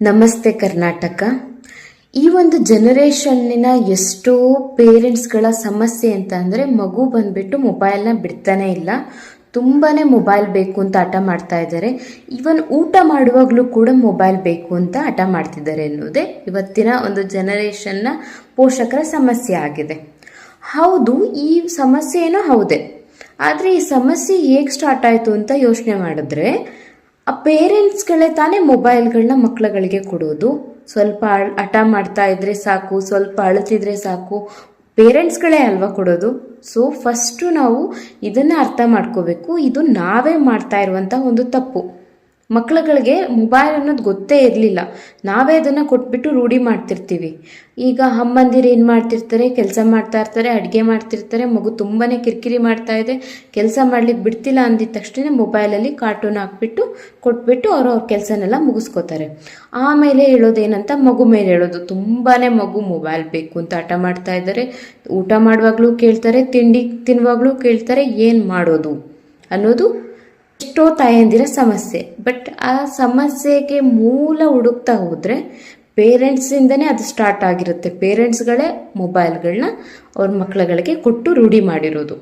ನಮಸ್ತೆ ಕರ್ನಾಟಕ. ಈ ಒಂದು ಜನರೇಷನ್ನಿನ ಎಷ್ಟೋ ಪೇರೆಂಟ್ಸ್ಗಳ ಸಮಸ್ಯೆ ಅಂತ ಅಂದರೆ ಮಗು ಬಂದ್ಬಿಟ್ಟು ಮೊಬೈಲ್ನ ಬಿಡ್ತಾನೆ ಇಲ್ಲ. ತುಂಬಾ ಮೊಬೈಲ್ ಬೇಕು ಅಂತ ಹಠ ಮಾಡ್ತಾ ಇದ್ದಾರೆ. ಈವನ್ ಊಟ ಮಾಡುವಾಗಲೂ ಕೂಡ ಮೊಬೈಲ್ ಬೇಕು ಅಂತ ಹಠ ಮಾಡ್ತಿದ್ದಾರೆ ಎನ್ನುವುದೇ ಇವತ್ತಿನ ಒಂದು ಜನರೇಷನ್ನ ಪೋಷಕರ ಸಮಸ್ಯೆ ಆಗಿದೆ. ಹೌದು, ಈ ಸಮಸ್ಯೆ ಏನೋ ಹೌದೇ. ಆದರೆ ಈ ಸಮಸ್ಯೆ ಹೇಗೆ ಸ್ಟಾರ್ಟ್ ಆಯಿತು ಅಂತ ಯೋಚನೆ ಮಾಡಿದ್ರೆ ಆ ಪೇರೆಂಟ್ಸ್ಗಳೇ ತಾನೇ ಮೊಬೈಲ್ಗಳನ್ನ ಮಕ್ಕಳುಗಳಿಗೆ ಕೊಡೋದು. ಸ್ವಲ್ಪ ಹಠ ಮಾಡ್ತಾ ಇದ್ರೆ ಸಾಕು, ಸ್ವಲ್ಪ ಅಳ್ತಿದ್ರೆ ಸಾಕು. ಪೇರೆಂಟ್ಸ್ಗಳೇ ಅಲ್ವಾ ಕೊಡೋದು? ಸೊ ಫಸ್ಟು ನಾವು ಇದನ್ನು ಅರ್ಥ ಮಾಡ್ಕೋಬೇಕು. ಇದು ನಾವೇ ಮಾಡ್ತಾ ಇರುವಂಥ ಒಂದು ತಪ್ಪು. ಮಕ್ಕಳುಗಳಿಗೆ ಮೊಬೈಲ್ ಅನ್ನೋದು ಗೊತ್ತೇ ಇರಲಿಲ್ಲ. ನಾವೇ ಅದನ್ನು ಕೊಟ್ಬಿಟ್ಟು ರೂಢಿ ಮಾಡ್ತಿರ್ತೀವಿ. ಈಗ ಅಮ್ಮಂದಿರು ಏನು ಮಾಡ್ತಿರ್ತಾರೆ? ಕೆಲಸ ಮಾಡ್ತಾ ಇರ್ತಾರೆ, ಅಡುಗೆ ಮಾಡ್ತಿರ್ತಾರೆ, ಮಗು ತುಂಬಾ ಕಿರಿಕಿರಿ ಮಾಡ್ತಾ ಇದೆ. ಕೆಲಸ ಮಾಡ್ಲಿಕ್ಕೆ ಬಿಡ್ತಿಲ್ಲ ಅಂದಿದ ತಕ್ಷಣ ಮೊಬೈಲಲ್ಲಿ ಕಾರ್ಟೂನ್ ಹಾಕ್ಬಿಟ್ಟು ಕೊಟ್ಬಿಟ್ಟು ಅವರು ಅವ್ರ ಕೆಲಸನೆಲ್ಲ ಮುಗಿಸ್ಕೋತಾರೆ. ಆಮೇಲೆ ಹೇಳೋದೇನಂತ ಮಗು ಮೇಲೆ ಹೇಳೋದು. ತುಂಬಾ ಮಗು ಮೊಬೈಲ್ ಬೇಕು ಅಂತ ಆಟ ಮಾಡ್ತಾ ಇದ್ದಾರೆ. ಊಟ ಮಾಡುವಾಗಲೂ ಕೇಳ್ತಾರೆ, ತಿಂಡಿ ತಿನ್ನುವಾಗಲೂ ಕೇಳ್ತಾರೆ, ಏನು ಮಾಡೋದು ಅನ್ನೋದು ಎಷ್ಟೋ ತಾಯಂದಿರ ಸಮಸ್ಯೆ. ಬಟ್ ಆ ಸಮಸ್ಯೆಗೆ ಮೂಲ ಹುಡುಕ್ತಾ ಹೋದರೆ ಪೇರೆಂಟ್ಸಿಂದನೇ ಅದು ಸ್ಟಾರ್ಟ್ ಆಗಿರುತ್ತೆ. ಪೇರೆಂಟ್ಸ್ಗಳೇ ಮೊಬೈಲ್ಗಳನ್ನ ಅವ್ರ ಮಕ್ಕಳುಗಳಿಗೆ ಕೊಟ್ಟು ರೂಢಿ ಮಾಡಿರೋದು.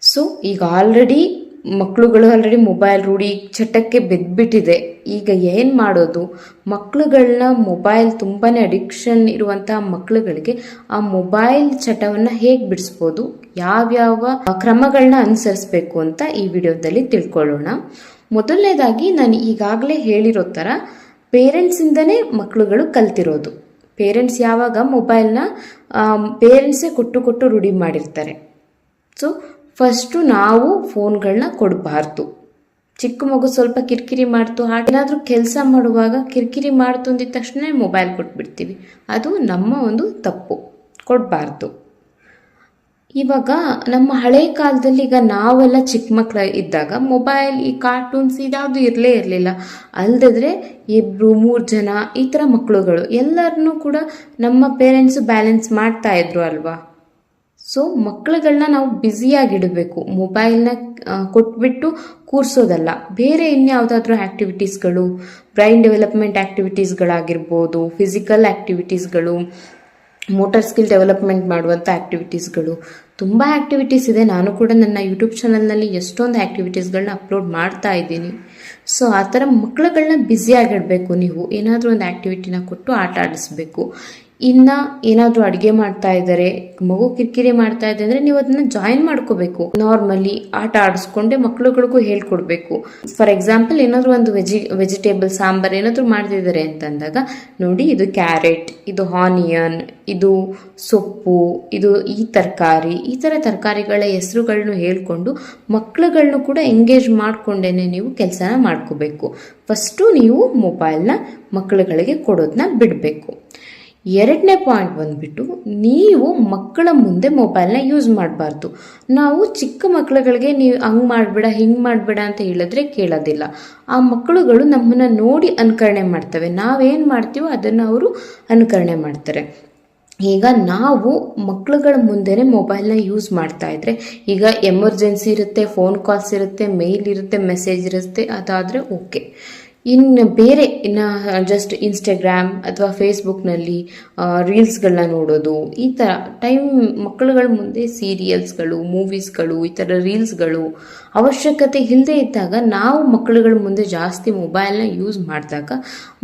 ಸೊ ಈಗ ಆಲ್ರೆಡಿ ಮಕ್ಕಳುಗಳು ಆಲ್ರೆಡಿ ಮೊಬೈಲ್ ರೂಢಿ ಚಟಕ್ಕೆ ಬೆದ್ಬಿಟ್ಟಿದೆ. ಈಗ ಏನು ಮಾಡೋದು? ಮಕ್ಕಳುಗಳನ್ನ ಮೊಬೈಲ್ ತುಂಬಾ ಅಡಿಕ್ಷನ್ ಇರುವಂತಹ ಮಕ್ಕಳುಗಳಿಗೆ ಆ ಮೊಬೈಲ್ ಚಟವನ್ನು ಹೇಗೆ ಬಿಡಿಸ್ಬೋದು? ಯಾವ್ಯಾವ ಕ್ರಮಗಳನ್ನ ಅನುಸರಿಸಬೇಕು ಅಂತ ಈ ವಿಡಿಯೋದಲ್ಲಿ ತಿಳ್ಕೊಳ್ಳೋಣ. ಮೊದಲನೇದಾಗಿ ನಾನು ಈಗಾಗಲೇ ಹೇಳಿರೋ ಥರ ಪೇರೆಂಟ್ಸಿಂದನೇ ಮಕ್ಕಳುಗಳು ಕಲ್ತಿರೋದು. ಪೇರೆಂಟ್ಸ್ ಯಾವಾಗ ಮೊಬೈಲ್ನ ಪೇರೆಂಟ್ಸೇ ಕೊಟ್ಟು ಕೊಟ್ಟು ರೂಢಿ ಮಾಡಿರ್ತಾರೆ. ಸೊ ಫಸ್ಟು ನಾವು ಫೋನ್ಗಳನ್ನ ಕೊಡಬಾರ್ದು. ಚಿಕ್ಕ ಮಗು ಸ್ವಲ್ಪ ಕಿರಿಕಿರಿ ಮಾಡ್ತು ಏನಾದರೂ ಕೆಲಸ ಮಾಡುವಾಗ ಕಿರಿಕಿರಿ ಮಾಡ್ತು ಅಂದಿದ ತಕ್ಷಣ ಮೊಬೈಲ್ ಕೊಟ್ಬಿಡ್ತೀವಿ. ಅದು ನಮ್ಮ ಒಂದು ತಪ್ಪು. ಕೊಡಬಾರ್ದು. ಇವಾಗ ನಮ್ಮ ಹಳೆ ಕಾಲದಲ್ಲಿ ಈಗ ನಾವೆಲ್ಲ ಚಿಕ್ಕ ಮಕ್ಕಳ ಇದ್ದಾಗ ಮೊಬೈಲ್, ಈ ಕಾರ್ಟೂನ್ಸ್ ಇದ್ಯಾವುದು ಇರಲೇ ಇರಲಿಲ್ಲ. ಅಲ್ದಿದ್ರೆ ಇಬ್ಬರು ಮೂರು ಜನ ಈ ಥರ ಮಕ್ಕಳುಗಳು ಎಲ್ಲರನ್ನೂ ಕೂಡ ನಮ್ಮ ಪೇರೆಂಟ್ಸು ಬ್ಯಾಲೆನ್ಸ್ ಮಾಡ್ತಾ ಇದ್ರು ಅಲ್ವಾ? ಸೊ ಮಕ್ಕಳುಗಳನ್ನ ನಾವು ಬ್ಯುಸಿಯಾಗಿಡಬೇಕು ಮೊಬೈಲ್ನ ಕೊಟ್ಬಿಟ್ಟು ಕೂರಿಸೋದಲ್ಲ. ಬೇರೆ ಇನ್ಯಾವುದಾದ್ರೂ ಆ್ಯಕ್ಟಿವಿಟೀಸ್ಗಳು ಬ್ರೈನ್ ಡೆವಲಪ್ಮೆಂಟ್ ಆ್ಯಕ್ಟಿವಿಟೀಸ್ಗಳಾಗಿರ್ಬೋದು ಫಿಸಿಕಲ್ ಆ್ಯಕ್ಟಿವಿಟೀಸ್ಗಳು ಮೋಟರ್ ಸ್ಕಿಲ್ ಡೆವಲಪ್ಮೆಂಟ್ ಮಾಡುವಂಥ ಆ್ಯಕ್ಟಿವಿಟೀಸ್ಗಳು ತುಂಬ ಆ್ಯಕ್ಟಿವಿಟೀಸ್ ಇದೆ. ನಾನು ಕೂಡ ನನ್ನ ಯೂಟ್ಯೂಬ್ ಚಾನಲ್ನಲ್ಲಿ ಎಷ್ಟೊಂದು ಆ್ಯಕ್ಟಿವಿಟೀಸ್ಗಳನ್ನ ಅಪ್ಲೋಡ್ ಮಾಡ್ತಾ ಇದ್ದೀನಿ. ಸೊ ಆ ಥರ ಮಕ್ಕಳುಗಳನ್ನ ಬ್ಯುಸಿಯಾಗಿಡಬೇಕು ನೀವು. ಏನಾದರೂ ಒಂದು ಆ್ಯಕ್ಟಿವಿಟಿನ ಕೊಟ್ಟು ಆಟ ಆಡಿಸ್ಬೇಕು. ಇನ್ನು ಏನಾದರೂ ಅಡುಗೆ ಮಾಡ್ತಾ ಇದ್ದಾರೆ, ಮಗು ಕಿರಿಕಿರಿ ಮಾಡ್ತಾ ಇದೆ ಅಂದರೆ ನೀವು ಅದನ್ನ ಜಾಯಿನ್ ಮಾಡ್ಕೋಬೇಕು. ನಾರ್ಮಲಿ ಆಟ ಆಡಿಸ್ಕೊಂಡೆ ಮಕ್ಳುಗಳಿಗೂ ಹೇಳ್ಕೊಡ್ಬೇಕು. ಫಾರ್ ಎಕ್ಸಾಂಪಲ್ ಏನಾದರೂ ಒಂದು ವೆಜಿ ವೆಜಿಟೇಬಲ್ ಸಾಂಬಾರ್ ಏನಾದರೂ ಮಾಡ್ತಿದ್ದಾರೆ ಅಂತಂದಾಗ, ನೋಡಿ ಇದು ಕ್ಯಾರೆಟ್ ಇದು ಆನಿಯನ್ ಇದು ಸೊಪ್ಪು, ಇದು ಈ ತರಕಾರಿ, ಈ ಥರ ತರಕಾರಿಗಳ ಹೆಸರುಗಳನ್ನು ಹೇಳ್ಕೊಂಡು ಮಕ್ಳುಗಳನ್ನು ಕೂಡ ಎಂಗೇಜ್ ಮಾಡ್ಕೊಂಡೇನೆ ನೀವು ಕೆಲಸನ ಮಾಡ್ಕೋಬೇಕು. ಫಸ್ಟು ನೀವು ಮೊಬೈಲ್ನ ಮಕ್ಳುಗಳಿಗೆ ಕೊಡೋದನ್ನ ಬಿಡಬೇಕು. ಎರಡನೇ ಪಾಯಿಂಟ್ ಬಂದ್ಬಿಟ್ಟು ನೀವು ಮಕ್ಕಳ ಮುಂದೆ ಮೊಬೈಲ್ನ ಯೂಸ್ ಮಾಡಬಾರ್ದು. ನಾವು ಚಿಕ್ಕ ಮಕ್ಕಳುಗಳಿಗೆ ನೀವು ಹಂಗೆ ಮಾಡಬೇಡ, ಹಿಂಗೆ ಮಾಡಬೇಡ ಅಂತ ಹೇಳಿದ್ರೆ ಕೇಳೋದಿಲ್ಲ. ಆ ಮಕ್ಕಳುಗಳು ನಮ್ಮನ್ನು ನೋಡಿ ಅನುಕರಣೆ ಮಾಡ್ತವೆ. ನಾವೇನು ಮಾಡ್ತೀವೋ ಅದನ್ನು ಅವರು ಅನುಕರಣೆ ಮಾಡ್ತಾರೆ. ಈಗ ನಾವು ಮಕ್ಕಳುಗಳ ಮುಂದೆನೇ ಮೊಬೈಲ್ನ ಯೂಸ್ ಮಾಡ್ತಾ ಇದ್ರೆ, ಈಗ ಎಮರ್ಜೆನ್ಸಿ ಇರುತ್ತೆ ಫೋನ್ ಕಾಲ್ಸ್ ಇರುತ್ತೆ ಮೇಲ್ ಇರುತ್ತೆ ಮೆಸೇಜ್ ಇರುತ್ತೆ, ಅದಾದರೆ ಓಕೆ ಇನ್ನು ಬೇರೆ, ಇನ್ನು ಜಸ್ಟ್ ಇನ್ಸ್ಟಾಗ್ರಾಮ್ ಅಥವಾ ಫೇಸ್ಬುಕ್ನಲ್ಲಿ ರೀಲ್ಸ್ಗಳನ್ನ ನೋಡೋದು, ಈ ಥರ ಟೈಮ್ ಮಕ್ಕಳುಗಳ ಮುಂದೆ ಸೀರಿಯಲ್ಸ್ಗಳು ಮೂವೀಸ್ಗಳು ಈ ಥರ ರೀಲ್ಸ್ಗಳು ಅವಶ್ಯಕತೆ ಇಲ್ಲದೆ ಇದ್ದಾಗ ನಾವು ಮಕ್ಕಳುಗಳ ಮುಂದೆ ಜಾಸ್ತಿ ಮೊಬೈಲ್ನ ಯೂಸ್ ಮಾಡಿದಾಗ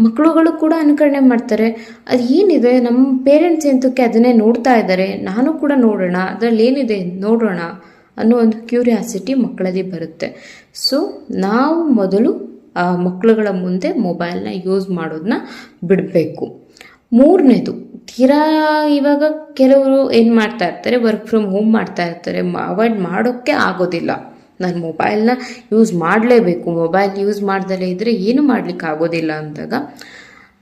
ಮಕ್ಕಳುಗಳು ಕೂಡ ಅನುಕರಣೆ ಮಾಡ್ತಾರೆ. ಅದು ಏನಿದೆ ನಮ್ಮ ಪೇರೆಂಟ್ಸ್ ಎಂತಕ್ಕೆ ಅದನ್ನೇ ನೋಡ್ತಾ ಇದ್ದಾರೆ, ನಾನು ಕೂಡ ನೋಡೋಣ, ಅದರಲ್ಲಿ ಏನಿದೆ ನೋಡೋಣ ಅನ್ನೋ ಒಂದು ಕ್ಯೂರಿಯಾಸಿಟಿ ಮಕ್ಕಳಲ್ಲಿ ಬರುತ್ತೆ. ಸೊ ನಾವು ಮೊದಲು ಮಕ್ಕಳುಗಳ ಮುಂದೆ ಮೊಬೈಲ್ನ ಯೂಸ್ ಮಾಡೋದನ್ನ ಬಿಡಬೇಕು. ಮೂರನೇದು, ತೀರಾ ಇವಾಗ ಕೆಲವರು ಏನು ಮಾಡ್ತಾ ಇರ್ತಾರೆ ವರ್ಕ್ ಫ್ರಮ್ ಹೋಮ್ ಮಾಡ್ತಾ ಇರ್ತಾರೆ ಅವಾಯ್ಡ್ ಮಾಡೋಕ್ಕೆ ಆಗೋದಿಲ್ಲ. ನಾನು ಮೊಬೈಲ್ನ ಯೂಸ್ ಮಾಡಲೇಬೇಕು. ಮೊಬೈಲ್ ಯೂಸ್ ಮಾಡ್ದಲೇ ಇದ್ದರೆ ಏನು ಮಾಡ್ಲಿಕ್ಕೆ ಆಗೋದಿಲ್ಲ ಅಂದಾಗ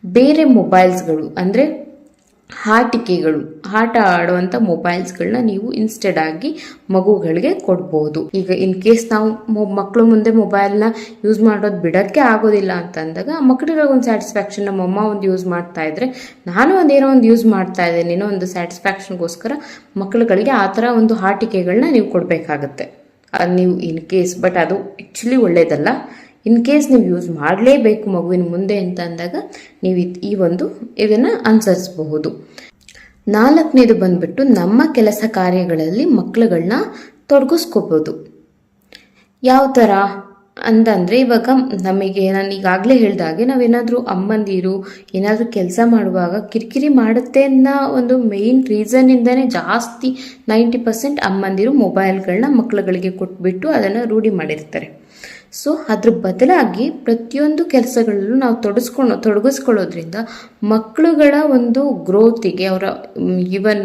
ಬೇರೆ ಮೊಬೈಲ್ಸ್ಗಳು ಅಂದರೆ ಆಟಿಕೆಗಳು ಆಟ ಆಡುವಂಥ ಮೊಬೈಲ್ಸ್ಗಳನ್ನ ನೀವು ಇನ್ಸ್ಟೆಡ್ ಆಗಿ ಮಗುಗಳಿಗೆ ಕೊಡ್ಬೋದು. ಈಗ ಇನ್ ಕೇಸ್ ನಾವು ಮಕ್ಕಳು ಮುಂದೆ ಮೊಬೈಲ್ನ ಯೂಸ್ ಮಾಡೋದು ಬಿಡೋಕ್ಕೆ ಆಗೋದಿಲ್ಲ ಅಂತ ಅಂದಾಗ ಮಕ್ಕಳಿಗೆ ಒಂದು ಸ್ಯಾಟಿಸ್ಫ್ಯಾಕ್ಷನ್ ನಮ್ಮ ಅಮ್ಮ ಒಂದು ಯೂಸ್ ಮಾಡ್ತಾ ಇದ್ರೆ, ನಾನು ಒಂದೇನೋ ಒಂದು ಯೂಸ್ ಮಾಡ್ತಾ ಇದ್ದೇನೆ ಏನೋ ಒಂದು ಸ್ಯಾಟಿಸ್ಫ್ಯಾಕ್ಷನ್ಗೋಸ್ಕರ ಮಕ್ಕಳುಗಳಿಗೆ ಆ ಥರ ಒಂದು ಆಟಿಕೆಗಳನ್ನ ನೀವು ಕೊಡಬೇಕಾಗತ್ತೆ. ನೀವು ಇನ್ ಕೇಸ್ ಬಟ್ ಅದು ಆ್ಯಕ್ಚುಲಿ ಒಳ್ಳೇದಲ್ಲ. ಇನ್ ಕೇಸ್ ನೀವು ಯೂಸ್ ಮಾಡಲೇಬೇಕು ಮಗುವಿನ ಮುಂದೆ ಅಂತ ಅಂದಾಗ ನೀವು ಈ ಒಂದು ಇದನ್ನು ಅನುಸರಿಸಬಹುದು. ನಾಲ್ಕನೇದು ಬಂದ್ಬಿಟ್ಟು ನಮ್ಮ ಕೆಲಸ ಕಾರ್ಯಗಳಲ್ಲಿ ಮಕ್ಕಳುಗಳನ್ನ ತೊಡಗಿಸ್ಕೋಬೋದು ಯಾವ ಥರ ಅಂತಂದರೆ ಇವಾಗ ನಮಗೆ ನಾನು ಈಗಾಗಲೇ ಹಾಗೆ ನಾವೇನಾದರೂ ಅಮ್ಮಂದಿರು ಏನಾದರೂ ಕೆಲಸ ಮಾಡುವಾಗ ಕಿರಿಕಿರಿ ಮಾಡುತ್ತೆ ಅನ್ನೋ ಒಂದು ಮೇಯ್ನ್ ರೀಸನ್ನಿಂದನೇ ಜಾಸ್ತಿ ನೈಂಟಿ ಪರ್ಸೆಂಟ್ ಅಮ್ಮಂದಿರು ಮೊಬೈಲ್ಗಳನ್ನ ಮಕ್ಕಳುಗಳಿಗೆ ಕೊಟ್ಬಿಟ್ಟು ಅದನ್ನು ರೂಢಿ ಮಾಡಿರ್ತಾರೆ. ಸೊ ಅದ್ರ ಬದಲಾಗಿ ಪ್ರತಿಯೊಂದು ಕೆಲಸಗಳಲ್ಲೂ ನಾವು ತೊಡಸ್ಕೊಂಡು ತೊಡಗಿಸ್ಕೊಳ್ಳೋದ್ರಿಂದ ಮಕ್ಕಳುಗಳ ಒಂದು ಗ್ರೋತಿಗೆ ಅವರ ಈವನ್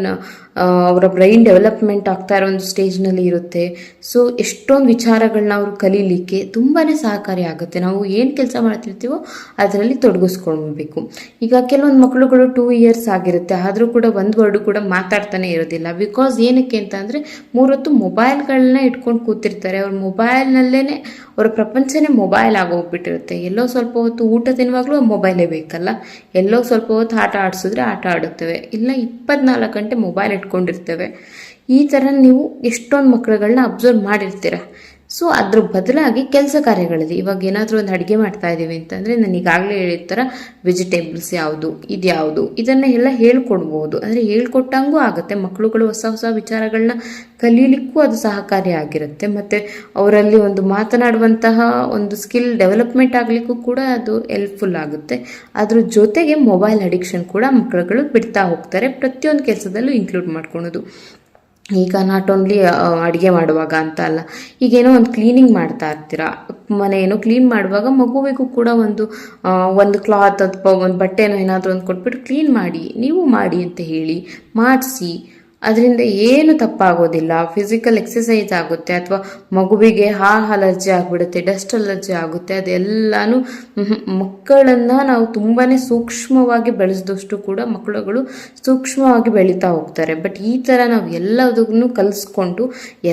ಅವರ ಬ್ರೈನ್ ಡೆವಲಪ್ಮೆಂಟ್ ಆಗ್ತಾ ಇರೋ ಒಂದು ಸ್ಟೇಜ್ನಲ್ಲಿ ಇರುತ್ತೆ. ಸೊ ಎಷ್ಟೊಂದು ವಿಚಾರಗಳನ್ನ ಅವರು ಕಲೀಲಿಕ್ಕೆ ತುಂಬಾ ಸಹಕಾರಿ ಆಗುತ್ತೆ. ನಾವು ಏನು ಕೆಲಸ ಮಾಡ್ತಿರ್ತೀವೋ ಅದರಲ್ಲಿ ತೊಡಗಿಸ್ಕೊಳ್ಬೇಕು. ಈಗ ಕೆಲವೊಂದು ಮಕ್ಕಳುಗಳು ಟೂ ಇಯರ್ಸ್ ಆಗಿರುತ್ತೆ. ಆದರೂ ಕೂಡ ಒಂದು ವರ್ಡು ಕೂಡ ಮಾತಾಡ್ತಾನೆ ಇರೋದಿಲ್ಲ. ಬಿಕಾಸ್ ಏನಕ್ಕೆ ಅಂತ ಅಂದರೆ ಮೂರೊತ್ತು ಮೊಬೈಲ್ಗಳನ್ನ ಇಟ್ಕೊಂಡು ಕೂತಿರ್ತಾರೆ. ಅವ್ರ ಮೊಬೈಲ್ನಲ್ಲೇ ಅವರ ಪ್ರಪಂಚನೇ ಮೊಬೈಲ್ ಆಗೋಗ್ಬಿಟ್ಟಿರುತ್ತೆ. ಎಲ್ಲೋ ಸ್ವಲ್ಪ ಹೊತ್ತು ಊಟ ತಿನ್ನುವಾಗಲೂ ಮೊಬೈಲೇ ಬೇಕಲ್ಲ. ಎಲ್ಲೋ ಸ್ವಲ್ಪ ಹೊತ್ತು ಆಟ ಆಡಿಸಿದ್ರೆ ಆಟ ಆಡುತ್ತವೆ. ಇಲ್ಲ ಇಪ್ಪತ್ನಾಲ್ಕು ಗಂಟೆ ಮೊಬೈಲ್ ಇಟ್ಕೊಂಡಿರ್ತೇವೆ. ಈ ಥರ ನೀವು ಎಷ್ಟೊಂದು ಮಕ್ಕಳುಗಳನ್ನ ಅಬ್ಸರ್ವ್ ಮಾಡಿರ್ತೀರ. ಸೊ ಅದ್ರ ಬದಲಾಗಿ ಕೆಲಸ ಕಾರ್ಯಗಳಲ್ಲಿ ಇವಾಗ ಏನಾದರೂ ಒಂದು ಅಡುಗೆ ಮಾಡ್ತಾ ಇದ್ದೀವಿ ಅಂತಂದರೆ ನಾನು ಈಗಾಗಲೇ ಹೇಳಿದ ಥರ ವೆಜಿಟೇಬಲ್ಸ್ ಯಾವುದು, ಇದು ಯಾವುದು, ಇದನ್ನು ಎಲ್ಲ ಹೇಳ್ಕೊಡ್ಬೋದು. ಅಂದರೆ ಹೇಳ್ಕೊಟ್ಟಂಗೂ ಆಗುತ್ತೆ. ಮಕ್ಕಳುಗಳು ಹೊಸ ಹೊಸ ವಿಚಾರಗಳನ್ನ ಕಲೀಲಿಕ್ಕೂ ಅದು ಸಹಕಾರಿಯಾಗಿರುತ್ತೆ ಮತ್ತು ಅವರಲ್ಲಿ ಒಂದು ಮಾತನಾಡುವಂತಹ ಒಂದು ಸ್ಕಿಲ್ ಡೆವಲಪ್ಮೆಂಟ್ ಆಗಲಿಕ್ಕೂ ಕೂಡ ಅದು ಹೆಲ್ಪ್ಫುಲ್ ಆಗುತ್ತೆ. ಅದ್ರ ಜೊತೆಗೆ ಮೊಬೈಲ್ ಅಡಿಕ್ಷನ್ ಕೂಡ ಮಕ್ಕಳುಗಳು ಬಿಡ್ತಾ ಹೋಗ್ತಾರೆ. ಪ್ರತಿಯೊಂದು ಕೆಲಸದಲ್ಲೂ ಇನ್ಕ್ಲೂಡ್ ಮಾಡ್ಕೊಳೋದು. ಈಗ ನಾಟ್ ಓನ್ಲಿ ಅಡುಗೆ ಮಾಡುವಾಗ ಅಂತ ಅಲ್ಲ, ಈಗೇನೋ ಒಂದು ಕ್ಲೀನಿಂಗ್ ಮಾಡ್ತಾ ಇರ್ತೀರಾ? ಮನೆ ಏನೋ ಕ್ಲೀನ್ ಮಾಡುವಾಗ ಮಗುವಿಗೂ ಕೂಡ ಒಂದು ಒಂದು ಕ್ಲಾತ್ ಅಥವಾ ಒಂದು ಬಟ್ಟೆನೋ ಏನಾದರೂ ಒಂದು ಕೊಟ್ಬಿಟ್ಟು ಕ್ಲೀನ್ ಮಾಡಿ, ನೀವು ಮಾಡಿ ಅಂತ ಹೇಳಿ, ಮಾಡಿಸಿ ಅದರಿಂದ ಏನು ತಪ್ಪಾಗೋದಿಲ್ಲ. ಫಿಸಿಕಲ್ ಎಕ್ಸಸೈಸ್ ಆಗುತ್ತೆ ಅಥವಾ ಮಗುವಿಗೆ ಹಾ ಅಲರ್ಜಿ ಆಗಿಬಿಡುತ್ತೆ ಡಸ್ಟ್ ಅಲರ್ಜಿ ಆಗುತ್ತೆ, ಅದೆಲ್ಲನೂ ಮಕ್ಕಳನ್ನು ನಾವು ತುಂಬಾ ಸೂಕ್ಷ್ಮವಾಗಿ ಬೆಳೆಸಿದಷ್ಟು ಕೂಡ ಮಕ್ಕಳುಗಳು ಸೂಕ್ಷ್ಮವಾಗಿ ಬೆಳೀತಾ ಹೋಗ್ತಾರೆ. ಬಟ್ ಈ ಥರ ನಾವು ಎಲ್ಲದಕ್ಕೂ ಕಲಿಸ್ಕೊಂಡು,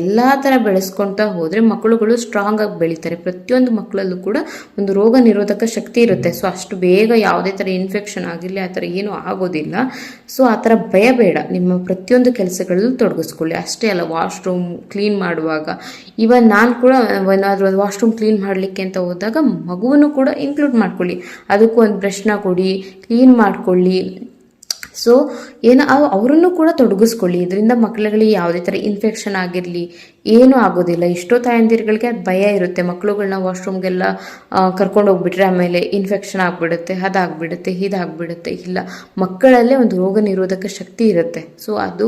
ಎಲ್ಲ ಥರ ಬೆಳೆಸ್ಕೊಳ್ತಾ ಹೋದರೆ ಮಕ್ಕಳುಗಳು ಸ್ಟ್ರಾಂಗ್ ಆಗಿ ಬೆಳೀತಾರೆ. ಪ್ರತಿಯೊಂದು ಮಕ್ಕಳಲ್ಲೂ ಕೂಡ ಒಂದು ರೋಗ ನಿರೋಧಕ ಶಕ್ತಿ ಇರುತ್ತೆ. ಸೊ ಅಷ್ಟು ಬೇಗ ಯಾವುದೇ ಥರ ಇನ್ಫೆಕ್ಷನ್ ಆಗಿರಲಿ, ಆ ಥರ ಏನೂ ಆಗೋದಿಲ್ಲ. ಸೊ ಆ ಥರ ಭಯ ಬೇಡ. ನಿಮ್ಮ ಪ್ರತಿಯೊಂದು ಕೆಲಸಗಳಲ್ಲೂ ತೊಡಗಿಸ್ಕೊಳ್ಳಿ. ಅಷ್ಟೇ ಅಲ್ಲ ವಾಶ್ರೂಮ್ ಕ್ಲೀನ್ ಮಾಡುವಾಗ. ಇವನ್ ನಾನು ಕೂಡ ಏನಾದರೂ ಒಂದು ವಾಶ್ರೂಮ್ ಕ್ಲೀನ್ ಮಾಡಲಿಕ್ಕೆ ಅಂತ ಹೋದಾಗ ಮಗುವನ್ನು ಕೂಡ ಇನ್ಕ್ಲೂಡ್ ಮಾಡ್ಕೊಳ್ಳಿ. ಅದಕ್ಕೂ ಒಂದು ಬ್ರಷ್ನ ಕೊಡಿ ಕ್ಲೀನ್ ಮಾಡ್ಕೊಳ್ಳಿ. ಸೊ ಏನೋ ಅವ್- ಅವರನ್ನು ಕೂಡ ತೊಡಗಿಸ್ಕೊಳ್ಳಿ. ಇದರಿಂದ ಮಕ್ಕಳುಗಳಿಗೆ ಯಾವುದೇ ಥರ ಇನ್ಫೆಕ್ಷನ್ ಆಗಿರಲಿ ಏನೂ ಆಗೋದಿಲ್ಲ. ಎಷ್ಟೋ ತಾಯಂದಿರುಗಳಿಗೆ ಅದು ಭಯ ಇರುತ್ತೆ. ಮಕ್ಕಳುಗಳನ್ನ ವಾಶ್ರೂಮ್ಗೆಲ್ಲ ಕರ್ಕೊಂಡು ಹೋಗ್ಬಿಟ್ರೆ ಆಮೇಲೆ ಇನ್ಫೆಕ್ಷನ್ ಆಗಿಬಿಡುತ್ತೆ, ಅದಾಗ್ಬಿಡುತ್ತೆ, ಇದಾಗ್ಬಿಡುತ್ತೆ. ಇಲ್ಲ, ಮಕ್ಕಳಲ್ಲೇ ಒಂದು ರೋಗ ನಿರೋಧಕ ಶಕ್ತಿ ಇರುತ್ತೆ. ಸೊ ಅದು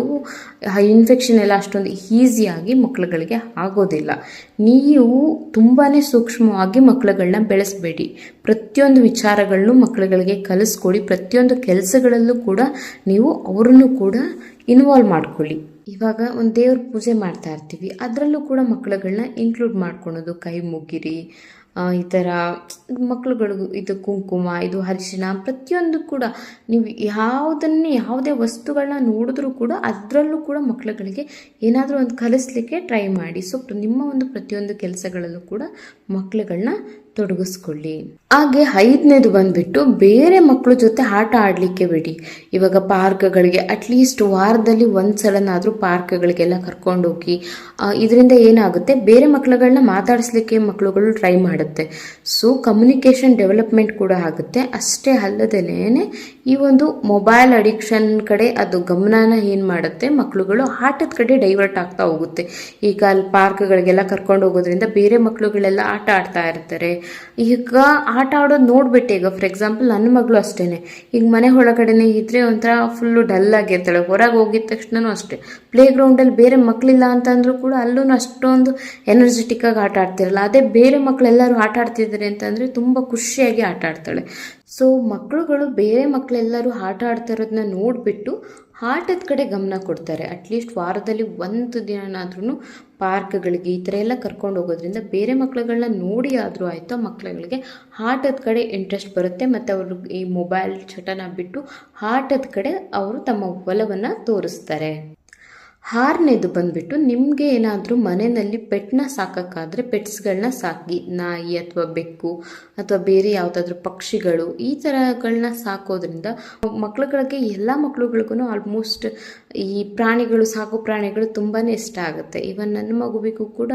ಇನ್ಫೆಕ್ಷನ್ ಎಲ್ಲ ಅಷ್ಟೊಂದು ಈಸಿಯಾಗಿ ಮಕ್ಕಳುಗಳಿಗೆ ಆಗೋದಿಲ್ಲ. ನೀವು ತುಂಬಾ ಸೂಕ್ಷ್ಮವಾಗಿ ಮಕ್ಕಳುಗಳನ್ನ ಬೆಳೆಸಬೇಡಿ. ಪ್ರತಿಯೊಂದು ವಿಚಾರಗಳನ್ನು ಮಕ್ಕಳುಗಳಿಗೆ ಕಲಿಸ್ಕೊಡಿ. ಪ್ರತಿಯೊಂದು ಕೆಲಸಗಳಲ್ಲೂ ಕೂಡ ನೀವು ಅವರನ್ನು ಕೂಡ ಇನ್ವಾಲ್ವ್ ಮಾಡ್ಕೊಳ್ಳಿ. ಇವಾಗ ಒಂದು ದೇವ್ರ ಪೂಜೆ ಮಾಡ್ತಾ ಇರ್ತೀವಿ. ಅದರಲ್ಲೂ ಕೂಡ ಮಕ್ಕಳುಗಳನ್ನ ಇನ್ಕ್ಲೂಡ್ ಮಾಡ್ಕೊಳೋದು, ಕೈ ಮುಗಿರಿ ಈ ಥರ ಮಕ್ಕಳುಗಳಿಗೂ ಇದು ಕುಂಕುಮ, ಇದು ಹರಿಶಿನ ಪ್ರತಿಯೊಂದು ಕೂಡ ನೀವು ಯಾವುದನ್ನೇ, ಯಾವುದೇ ವಸ್ತುಗಳನ್ನ ನೋಡಿದ್ರೂ ಕೂಡ ಅದರಲ್ಲೂ ಕೂಡ ಮಕ್ಕಳುಗಳಿಗೆ ಏನಾದರೂ ಒಂದು ಕಲಿಸ್ಲಿಕ್ಕೆ ಟ್ರೈ ಮಾಡಿ. ಸೊ ನಿಮ್ಮ ಒಂದು ಪ್ರತಿಯೊಂದು ಕೆಲಸಗಳಲ್ಲೂ ಕೂಡ ಮಕ್ಕಳುಗಳನ್ನ ತೊಡಗಿಸ್ಕೊಳ್ಳಿ. ಹಾಗೆ ಐದನೇದು ಬಂದ್ಬಿಟ್ಟು ಬೇರೆ ಮಕ್ಕಳ ಜೊತೆ ಆಟ ಆಡಲಿಕ್ಕೆ ಬಿಡಿ. ಇವಾಗ ಪಾರ್ಕ್ಗಳಿಗೆ ಅಟ್ಲೀಸ್ಟ್ ವಾರದಲ್ಲಿ ಒಂದು ಸಲನಾದರೂ ಪಾರ್ಕ್ಗಳಿಗೆಲ್ಲ ಕರ್ಕೊಂಡೋಗಿ ಇದರಿಂದ ಏನಾಗುತ್ತೆ? ಬೇರೆ ಮಕ್ಕಳುಗಳನ್ನ ಮಾತಾಡಿಸ್ಲಿಕ್ಕೆ ಮಕ್ಕಳುಗಳು ಟ್ರೈ ಮಾಡುತ್ತೆ. ಸೊ ಕಮ್ಯುನಿಕೇಷನ್ ಡೆವಲಪ್ಮೆಂಟ್ ಕೂಡ ಆಗುತ್ತೆ. ಅಷ್ಟೇ ಅಲ್ಲದೇನೆ ಈ ಒಂದು ಮೊಬೈಲ್ ಅಡಿಕ್ಷನ್ ಕಡೆ ಅದು ಗಮನನ ಏನು ಮಾಡುತ್ತೆ? ಮಕ್ಕಳುಗಳು ಆಟದ ಕಡೆ ಡೈವರ್ಟ್ ಆಗ್ತಾ ಹೋಗುತ್ತೆ. ಈಗ ಅಲ್ಲಿ ಪಾರ್ಕ್ಗಳಿಗೆಲ್ಲ ಕರ್ಕೊಂಡು ಹೋಗೋದ್ರಿಂದ ಬೇರೆ ಮಕ್ಕಳುಗಳೆಲ್ಲ ಆಟ ಆಡ್ತಾ ಇರ್ತಾರೆ. ಈಗ ಆಟ ಆಡೋದು ನೋಡ್ಬಿಟ್ಟೆ. ಈಗ ಫಾರ್ ಎಕ್ಸಾಂಪಲ್ ನನ್ನ ಮಗಳು ಅಷ್ಟೇನೆ. ಈಗ ಮನೆ ಒಳಗಡೆನೆ ಇದ್ರೆ ಒಂಥರ ಫುಲ್ಲು ಡಲ್ ಆಗಿರ್ತಾಳೆ ಹೊರಗೆ ಹೋಗಿದ ತಕ್ಷಣನೂ ಅಷ್ಟೇ. ಪ್ಲೇ ಗ್ರೌಂಡಲ್ಲಿ ಬೇರೆ ಮಕ್ಕಳಿಲ್ಲ ಅಂತಂದ್ರೂ ಕೂಡ ಅಲ್ಲೂ ಅಷ್ಟೊಂದು ಎನರ್ಜೆಟಿಕ್ ಆಗಿ ಆಟ ಆಡ್ತಿರಲ್ಲ. ಅದೇ ಬೇರೆ ಮಕ್ಕಳೆಲ್ಲರೂ ಆಟ ಆಡ್ತಿದ್ದಾರೆ ಅಂತಂದ್ರೆ ತುಂಬ ಖುಷಿಯಾಗಿ ಆಟ ಆಡ್ತಾಳೆ. ಸೊ ಮಕ್ಕಳುಗಳು ಬೇರೆ ಮಕ್ಕಳೆಲ್ಲರೂ ಆಟ ಆಡ್ತಾ ಇರೋದನ್ನ ನೋಡಿಬಿಟ್ಟು ಆಟದ ಕಡೆ ಗಮನ ಕೊಡ್ತಾರೆ. ಅಟ್ಲೀಸ್ಟ್ ವಾರದಲ್ಲಿ ಒಂದು ದಿನನಾದ್ರೂ ಪಾರ್ಕ್ಗಳಿಗೆ ಈ ಥರ ಎಲ್ಲ ಕರ್ಕೊಂಡು ಹೋಗೋದ್ರಿಂದ ಬೇರೆ ಮಕ್ಕಳುಗಳನ್ನ ನೋಡಿ ಆದರೂ ಆಯಿತು ಮಕ್ಳುಗಳಿಗೆ ಆಟದ ಕಡೆ ಇಂಟ್ರೆಸ್ಟ್ ಬರುತ್ತೆ. ಮತ್ತು ಅವರು ಈ ಮೊಬೈಲ್ ಚಟನ ಬಿಟ್ಟು ಆಟದ ಕಡೆ ಅವರು ತಮ್ಮ ಒಲವನ್ನು ತೋರಿಸ್ತಾರೆ. ಆರನೇದು ಬಂದ್ಬಿಟ್ಟು ನಿಮಗೆ ಏನಾದರೂ ಮನೆಯಲ್ಲಿ ಪೆಟ್ನ ಸಾಕೋಕ್ಕಾದರೆ ಪೆಟ್ಸ್ಗಳನ್ನ ಸಾಕಿ, ನಾಯಿ ಅಥವಾ ಬೆಕ್ಕು ಅಥವಾ ಬೇರೆ ಯಾವುದಾದ್ರೂ ಪಕ್ಷಿಗಳು ಈ ಥರಗಳನ್ನ ಸಾಕೋದ್ರಿಂದ ಮಕ್ಳುಗಳಿಗೆ, ಎಲ್ಲ ಮಕ್ಕಳುಗಳಿಗೂ ಆಲ್ಮೋಸ್ಟ್ ಈ ಪ್ರಾಣಿಗಳು, ಸಾಕು ಪ್ರಾಣಿಗಳು ತುಂಬಾ ಇಷ್ಟ ಆಗುತ್ತೆ. ಇವನ್ ನನ್ನ ಮಗುವಿಗೂ ಕೂಡ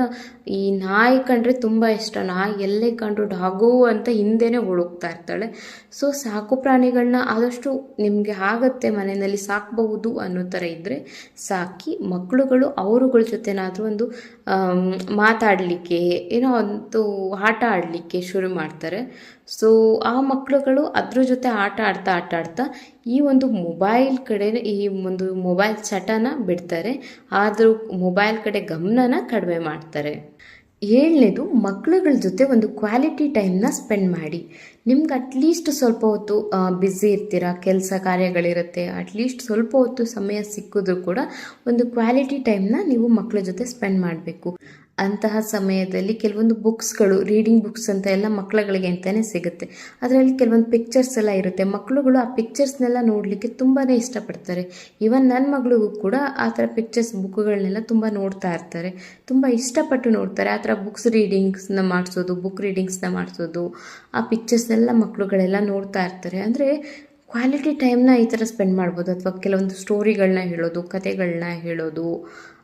ಈ ನಾಯಿ ಕಂಡ್ರೆ ತುಂಬ ಇಷ್ಟ. ನಾಯಿ ಎಲ್ಲೇ ಕಂಡ್ರು ಡಾಗು ಅಂತ ಹಿಂದೆನೇ ಹುಡುಕ್ತಾ ಇರ್ತಾಳೆ. ಸೊ ಸಾಕು ಪ್ರಾಣಿಗಳನ್ನ ಆದಷ್ಟು ನಿಮಗೆ ಆಗುತ್ತೆ ಮನೆಯಲ್ಲಿ ಸಾಕಬಹುದು ಅನ್ನೋ ಥರ ಇದ್ದರೆ ಸಾಕಿ ಮಕ್ಕಳುಗಳು ಅವರುಗಳ ಜೊತೆನಾದರೂ ಒಂದು ಮಾತಾಡಲಿಕ್ಕೆ, ಏನೋ ಒಂದು ಆಟ ಆಡಲಿಕ್ಕೆ ಶುರು ಮಾಡ್ತಾರೆ. ಸೊ ಆ ಮಕ್ಕಳುಗಳು ಅದ್ರ ಜೊತೆ ಆಟ ಆಡ್ತಾ ಆಟ ಆಡ್ತಾ ಈ ಒಂದು ಮೊಬೈಲ್ ಕಡೆ ಈ ಒಂದು ಮೊಬೈಲ್ ಚಟನ ಬಿಡ್ತಾರೆ. ಆದರೂ ಮೊಬೈಲ್ ಕಡೆ ಗಮನನ ಕಡಿಮೆ ಮಾಡ್ತಾರೆ. ಏಳನೇದು ಮಕ್ಕಳುಗಳ ಜೊತೆ ಒಂದು ಕ್ವಾಲಿಟಿ ಟೈಮ್ನ ಸ್ಪೆಂಡ್ ಮಾಡಿ. ನಿಮ್ಗೆ ಅಟ್ಲೀಸ್ಟ್ ಸ್ವಲ್ಪ ಹೊತ್ತು ಬ್ಯುಸಿ ಇರ್ತೀರ, ಕೆಲಸ ಕಾರ್ಯಗಳಿರುತ್ತೆ ಅಟ್ಲೀಸ್ಟ್ ಸ್ವಲ್ಪ ಹೊತ್ತು ಸಮಯ ಸಿಕ್ಕಿದ್ರು ಕೂಡ ಒಂದು ಕ್ವಾಲಿಟಿ ಟೈಮ್ನ ನೀವು ಮಕ್ಕಳ ಜೊತೆ ಸ್ಪೆಂಡ್ ಮಾಡಬೇಕು. ಅಂತಹ ಸಮಯದಲ್ಲಿ ಕೆಲವೊಂದು ಬುಕ್ಸ್ಗಳು, ರೀಡಿಂಗ್ ಬುಕ್ಸ್ ಅಂತ ಎಲ್ಲ ಮಕ್ಕಳುಗಳಿಗೆ ಅಂತಲೇ ಸಿಗುತ್ತೆ. ಅದರಲ್ಲಿ ಕೆಲವೊಂದು ಪಿಕ್ಚರ್ಸ್ ಎಲ್ಲ ಇರುತ್ತೆ. ಮಕ್ಕಳುಗಳು ಆ ಪಿಕ್ಚರ್ಸ್ನೆಲ್ಲ ನೋಡಲಿಕ್ಕೆ ತುಂಬಾ ಇಷ್ಟಪಡ್ತಾರೆ. ಈವನ್ ನನ್ನ ಮಗಳಿಗೂ ಕೂಡ ಆ ಥರ ಪಿಕ್ಚರ್ಸ್ ಬುಕ್ಗಳನ್ನೆಲ್ಲ ತುಂಬ ನೋಡ್ತಾ ಇರ್ತಾರೆ. ತುಂಬ ಇಷ್ಟಪಟ್ಟು ನೋಡ್ತಾರೆ. ಆ ಥರ ಬುಕ್ಸ್ ರೀಡಿಂಗ್ಸ್ನ ಮಾಡಿಸೋದು ಬುಕ್ ರೀಡಿಂಗ್ಸ್ನ ಮಾಡಿಸೋದು, ಆ ಪಿಕ್ಚರ್ಸ್ನೆಲ್ಲ ಮಕ್ಕಳುಗಳೆಲ್ಲ ನೋಡ್ತಾ ಇರ್ತಾರೆ. ಅಂದರೆ ಕ್ವಾಲಿಟಿ ಟೈಮ್ನ ಈ ಥರ ಸ್ಪೆಂಡ್ ಮಾಡ್ಬೋದು. ಅಥವಾ ಕೆಲವೊಂದು ಸ್ಟೋರಿಗಳನ್ನ ಹೇಳೋದು ಕತೆಗಳನ್ನ ಹೇಳೋದು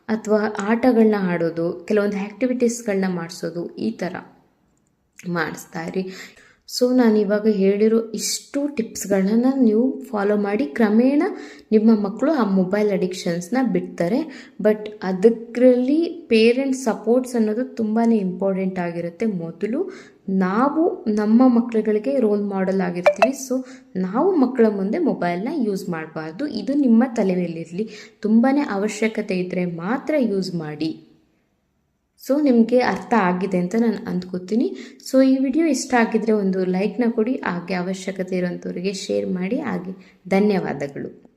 ಅಥವಾ ಆಟಗಳನ್ನ ಆಡೋದು ಕೆಲವೊಂದು ಆ್ಯಕ್ಟಿವಿಟೀಸ್ಗಳನ್ನ ಮಾಡಿಸೋದು ಈ ಥರ ಮಾಡಿಸ್ತಾ ಇರಿ. ಸೊ ನಾನು ಇವಾಗ ಹೇಳಿರೋ ಇಷ್ಟು ಟಿಪ್ಸ್ಗಳನ್ನ ನೀವು ಫಾಲೋ ಮಾಡಿ ಕ್ರಮೇಣ ನಿಮ್ಮ ಮಕ್ಕಳು ಆ ಮೊಬೈಲ್ ಅಡಿಕ್ಷನ್ಸ್ನ ಬಿಡ್ತಾರೆ. ಬಟ್ ಅದಕ್ಕರಲ್ಲಿ ಪೇರೆಂಟ್ಸ್ ಸಪೋರ್ಟ್ಸ್ ಅನ್ನೋದು ತುಂಬಾ ಇಂಪಾರ್ಟೆಂಟ್ ಆಗಿರುತ್ತೆ ಮೊದಲು. ನಾವು ನಮ್ಮ ಮಕ್ಕಳುಗಳಿಗೆ ರೋಲ್ ಮಾಡೆಲ್ ಆಗಿರ್ತೀವಿ. ಸೊ ನಾವು ಮಕ್ಕಳ ಮುಂದೆ ಮೊಬೈಲ್ನ ಯೂಸ್ ಮಾಡಬಾರ್ದು. ಇದು ನಿಮ್ಮ ತಲೆಯಲ್ಲಿರಲಿ ತುಂಬಾ ಅವಶ್ಯಕತೆ ಇದ್ದರೆ ಮಾತ್ರ ಯೂಸ್ ಮಾಡಿ. ಸೊ ನಿಮಗೆ ಅರ್ಥ ಆಗಿದೆ ಅಂತ ನಾನು ಅಂದ್ಕೋತೀನಿ. ಸೊ ಈ ವಿಡಿಯೋ ಇಷ್ಟ ಆಗಿದ್ರೆ ಒಂದು ಲೈಕ್ನ ಕೊಡಿ. ಹಾಗೆ ಅವಶ್ಯಕತೆ ಇರೋಂಥವ್ರಿಗೆ ಶೇರ್ ಮಾಡಿ. ಹಾಗೆ ಧನ್ಯವಾದಗಳು.